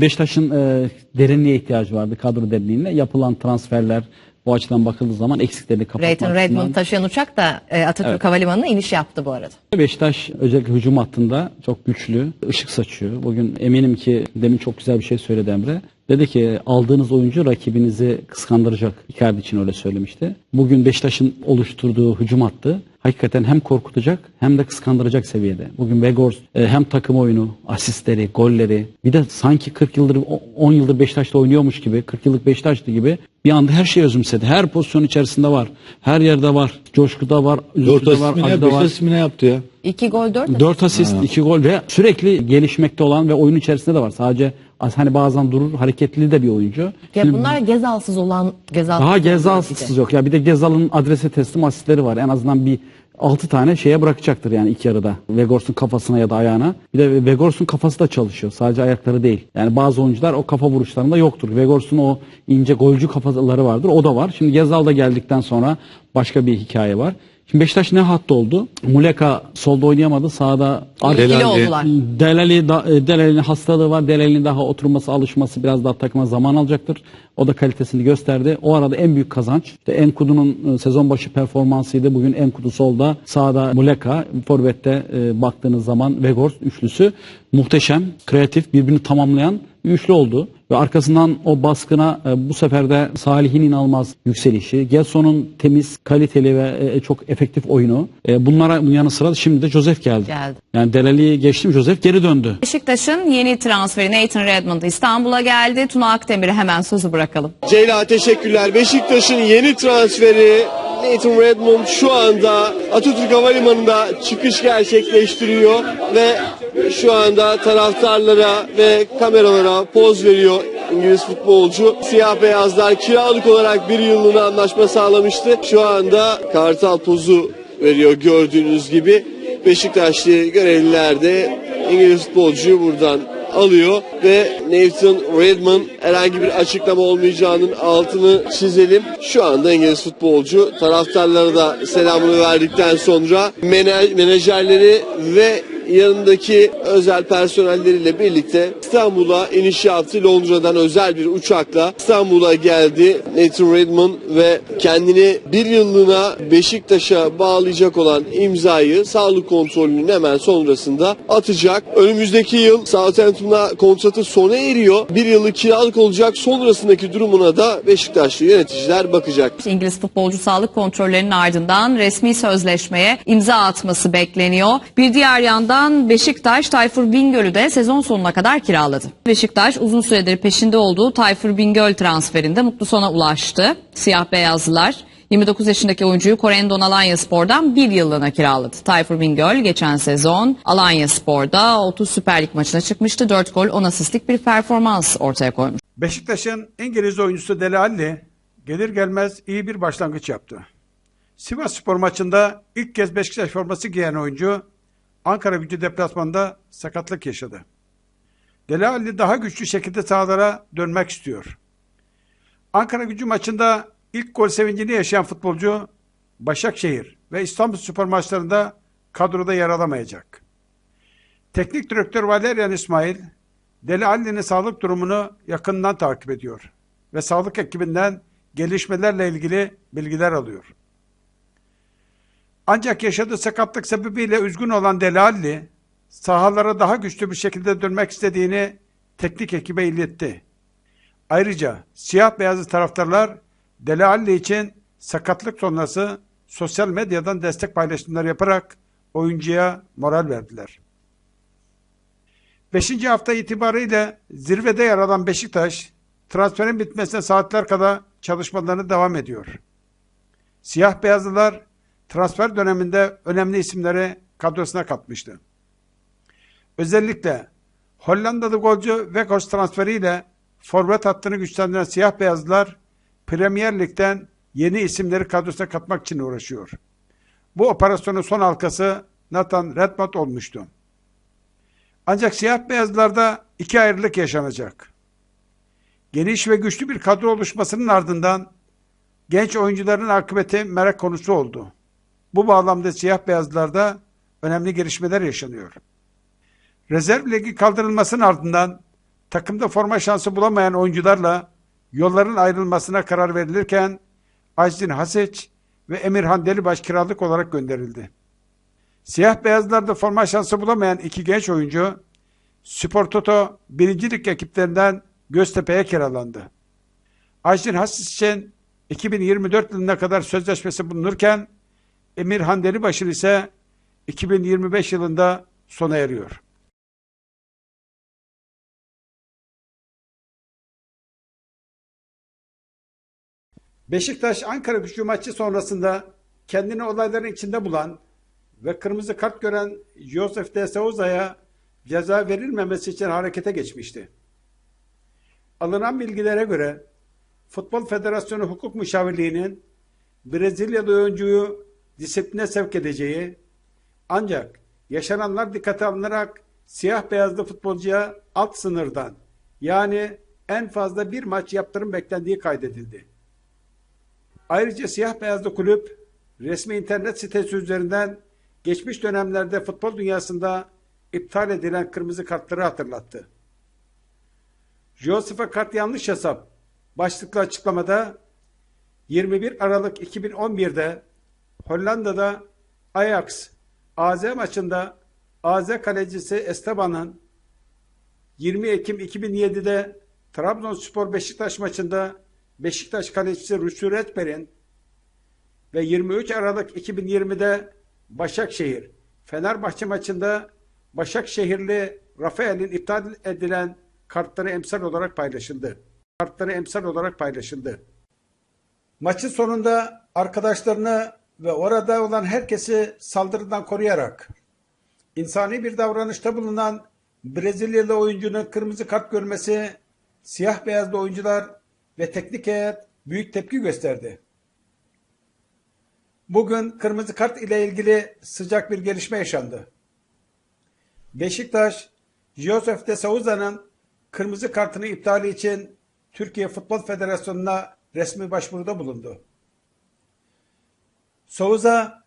Beşiktaş'ın e, derinliğe ihtiyacı vardı kadro derinliğine. Yapılan transferler bu açıdan bakıldığı zaman eksiklerini kapatmak Rayton Redmond taşıyan uçak da e, Atatürk Havalimanı'na iniş yaptı bu arada. Beşiktaş özellikle hücum hattında çok güçlü, ışık saçıyor. Bugün eminim ki demin çok güzel bir şey söyledi Emre. Dedi ki aldığınız oyuncu rakibinizi kıskandıracak. Icardi için öyle söylemişti. Bugün Beşiktaş'ın oluşturduğu hücum hattı hakikaten hem korkutacak hem de kıskandıracak seviyede. Bugün Vegors e, hem takım oyunu, asistleri, golleri bir de sanki 40 yıldır, o- 10 yıldır Beşiktaş'ta oynuyormuş gibi, 40 yıllık Beşiktaş'tı gibi bir anda her şeyi özümsedi. Her pozisyon içerisinde var. Her yerde var. Coşkuda var, üzüntüde var, asist mi ne? acıda var. asist mi ne yaptı ya? 2 gol 4 4 asist, 2 gol ve sürekli gelişmekte olan ve oyun içerisinde de var. Sadece hani bazen durur, hareketli de bir oyuncu. Ya Şimdi bunlar Gezal'sız olan Gezal. daha Gezal'sız yok. Ya bir de Gezal'ın adrese teslim asistleri var. En azından bir 6 tane şeye bırakacaktır yani ilk yarıda. Vegors'un kafasına ya da ayağına. Bir de Vegors'un kafası da çalışıyor. Sadece ayakları değil. Yani bazı oyuncular o kafa vuruşlarında yoktur. Vegors'un o ince golcü kafaları vardır. O da var. Şimdi Gezal da geldikten sonra başka bir hikaye var. Şimdi Beşiktaş ne hattı oldu? Muleka solda oynayamadı. Sağda Delali. oldular. Delali e, Delali'nin hastalığı var. Delali'nin daha oturması, alışması biraz daha takıma zaman alacaktır. O da kalitesini gösterdi. O arada en büyük kazanç. İşte Enkudu'nun e, sezon başı performansıydı. Bugün Enkudu solda, sağda Muleka, forvette e, baktığınız zaman Vegors üçlüsü muhteşem, kreatif, birbirini tamamlayan üçlü oldu. Ve arkasından o baskına e, bu sefer de Salih'in inanılmaz yükselişi, Gelson'un temiz, kaliteli ve e, çok efektif oyunu. E, bunlara yanı sıra şimdi de Joseph geldi. Geldi. Yani Delali'yi geçtim, Joseph geri döndü. Beşiktaş'ın yeni transferi Nathan Redmond İstanbul'a geldi. Tuna Akdemir'e hemen sözü bırakalım. Ceyla teşekkürler. Beşiktaş'ın yeni transferi Nathan Redmond şu anda Atatürk Havalimanı'nda çıkış gerçekleştiriyor ve şu anda taraftarlara ve kameralara poz veriyor İngiliz futbolcu. Siyah beyazlar kiralık olarak bir yıllığına anlaşma sağlamıştı. Şu anda kartal pozu veriyor gördüğünüz gibi. Beşiktaşlı görevliler de İngiliz futbolcuyu buradan alıyor ve Nathan Redmond herhangi bir açıklama olmayacağının altını çizelim. Şu anda İngiliz futbolcu taraftarlara da selamını verdikten sonra menajerleri ve yanındaki özel personelleriyle birlikte İstanbul'a iniş yaptı. Londra'dan özel bir uçakla İstanbul'a geldi Nathan Redmond ve kendini bir yıllığına Beşiktaş'a bağlayacak olan imzayı sağlık kontrolünün hemen sonrasında atacak. Önümüzdeki yıl Southampton'la kontratı sona eriyor. Bir yıllık kiralık olacak. Sonrasındaki durumuna da Beşiktaşlı yöneticiler bakacak. İngiliz futbolcu sağlık kontrollerinin ardından resmi sözleşmeye imza atması bekleniyor. Bir diğer yandan Beşiktaş Tayfur Bingöl'ü de sezon sonuna kadar kiraladı. Beşiktaş uzun süredir peşinde olduğu Tayfur Bingöl transferinde mutlu sona ulaştı. Siyah beyazlılar 29 yaşındaki oyuncuyu Korendon Alanya Spor'dan bir yıllığına kiraladı. Tayfur Bingöl geçen sezon Alanya Spor'da 30 Süper Lig maçına çıkmıştı. 4 gol 10 asistlik bir performans ortaya koymuş. Beşiktaş'ın İngiliz oyuncusu Dele Alli gelir gelmez iyi bir başlangıç yaptı. Sivas Spor maçında ilk kez Beşiktaş forması giyen oyuncu Ankara gücü deplasmanda sakatlık yaşadı. Dele Alli daha güçlü şekilde sahalara dönmek istiyor. Ankara gücü maçında ilk gol sevincini yaşayan futbolcu Başakşehir ve İstanbul Spor maçlarında kadroda yer alamayacak. Teknik direktör Valerian İsmail, Deli Alli'nin sağlık durumunu yakından takip ediyor ve sağlık ekibinden gelişmelerle ilgili bilgiler alıyor. Ancak yaşadığı sakatlık sebebiyle üzgün olan Deli Alli, sahalara daha güçlü bir şekilde dönmek istediğini teknik ekibe iletti. Ayrıca siyah beyazlı taraftarlar Deli Alli için sakatlık sonrası sosyal medyadan destek paylaşımları yaparak oyuncuya moral verdiler. Beşinci hafta itibariyle zirvede yer alan Beşiktaş, transferin bitmesine saatler kadar çalışmalarını devam ediyor. Siyah beyazlılar transfer döneminde önemli isimleri kadrosuna katmıştı. Özellikle Hollandalı golcü Weghorst transferiyle forvet hattını güçlendiren siyah beyazlılar Premier Lig'den yeni isimleri kadrosuna katmak için uğraşıyor. Bu operasyonun son halkası Nathan Redmond olmuştu. Ancak siyah beyazlarda iki ayrılık yaşanacak. Geniş ve güçlü bir kadro oluşmasının ardından genç oyuncuların akıbeti merak konusu oldu. Bu bağlamda siyah beyazlarda önemli gelişmeler yaşanıyor. Rezerv ligi kaldırılmasının ardından takımda forma şansı bulamayan oyuncularla yolların ayrılmasına karar verilirken Ajdin Hasic ve Emirhan Delibaş kiralık olarak gönderildi. Siyah beyazlarda forma şansı bulamayan iki genç oyuncu Spor Toto birincilik ekiplerinden Göztepe'ye kiralandı. Ajdin Hasic için 2024 yılına kadar sözleşmesi bulunurken Emirhan Delibaş'ın ise 2025 yılında sona eriyor. Beşiktaş Ankara gücü maçı sonrasında kendini olayların içinde bulan ve kırmızı kart gören Josef de Souza'ya ceza verilmemesi için harekete geçmişti. Alınan bilgilere göre Futbol Federasyonu Hukuk Müşavirliği'nin Brezilyalı oyuncuyu disipline sevk edeceği ancak yaşananlar dikkate alınarak siyah beyazlı futbolcuya alt sınırdan yani en fazla bir maç yaptırım beklendiği kaydedildi. Ayrıca siyah beyazlı kulüp resmi internet sitesi üzerinden geçmiş dönemlerde futbol dünyasında iptal edilen kırmızı kartları hatırlattı. Josef'a kart yanlış hesap başlıklı açıklamada 21 Aralık 2011'de Hollanda'da Ajax AZ maçında AZ kalecisi Esteban'ın 20 Ekim 2007'de Trabzonspor Beşiktaş maçında Beşiktaş kalecisi Rüştü Retber'in ve 23 Aralık 2020'de Başakşehir Fenerbahçe maçında Başakşehirli Rafael'in iptal edilen kartları emsal olarak paylaşıldı. Kartları emsal olarak paylaşıldı. Maçın sonunda arkadaşlarını ve orada olan herkesi saldırıdan koruyarak insani bir davranışta bulunan Brezilyalı oyuncunun kırmızı kart görmesi siyah beyazlı oyuncular ve teknik heyet büyük tepki gösterdi. Bugün kırmızı kart ile ilgili sıcak bir gelişme yaşandı. Beşiktaş, Josef de Souza'nın kırmızı kartını iptali için Türkiye Futbol Federasyonu'na resmi başvuruda bulundu. Souza,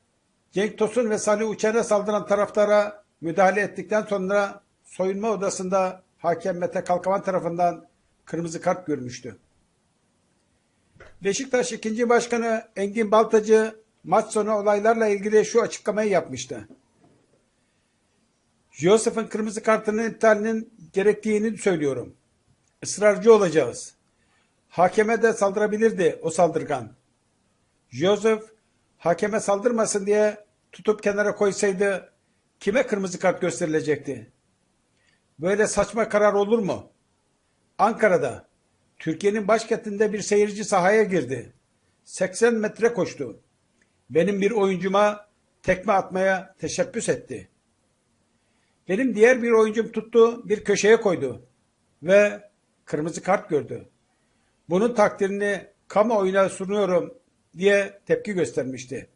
Cenk Tosun ve Salih Uçer'e saldıran taraftara müdahale ettikten sonra soyunma odasında hakem Mete Kalkavan tarafından kırmızı kart görmüştü. Beşiktaş 2. Başkanı Engin Baltacı maç sonu olaylarla ilgili şu açıklamayı yapmıştı. Josef'in kırmızı kartının iptalinin gerektiğini söylüyorum. Israrcı olacağız. Hakeme de saldırabilirdi o saldırgan. Joseph hakeme saldırmasın diye tutup kenara koysaydı kime kırmızı kart gösterilecekti? Böyle saçma karar olur mu? Ankara'da Türkiye'nin başkentinde bir seyirci sahaya girdi. 80 metre koştu. Benim bir oyuncuma tekme atmaya teşebbüs etti. Benim diğer bir oyuncum tuttu, bir köşeye koydu ve kırmızı kart gördü. Bunun takdirini kamuoyuna sunuyorum diye tepki göstermişti.